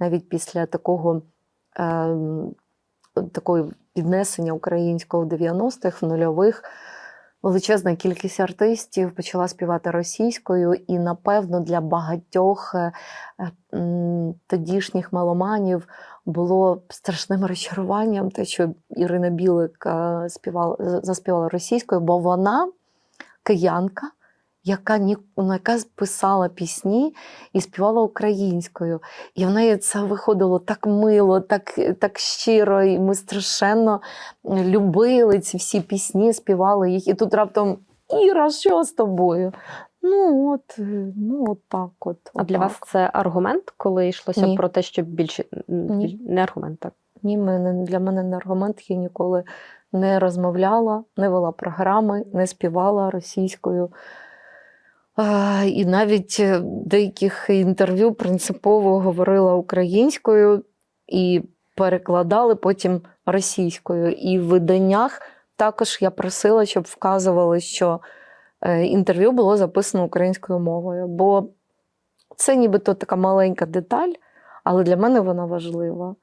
навіть після такого е, такої піднесення українського в 90-х, в нульових. Величезна кількість артистів почала співати російською, і, напевно, для багатьох е, е, тодішніх меломанів було страшним розчаруванням те, що Ірина Білик е, співала, заспівала російською, бо вона киянка, яка, ні, ну, яка писала пісні і співала українською. І в неї це виходило так мило, так, так щиро, і ми страшенно любили ці всі пісні, співали їх. І тут раптом Іра, що з тобою? Ну от, е, ну от так от. А для отак. вас це аргумент, коли йшлося Ні. про те, що більше Ні. не аргумент, так? Ні, мене, для мене не аргумент. Я ніколи не розмовляла, не вела програми, не співала російською. І навіть е, деяких інтерв'ю принципово говорила українською і перекладали потім російською. І в виданнях також я просила, щоб вказували, що е, інтерв'ю було записано українською мовою. Бо це нібито така маленька деталь, але для мене вона важлива.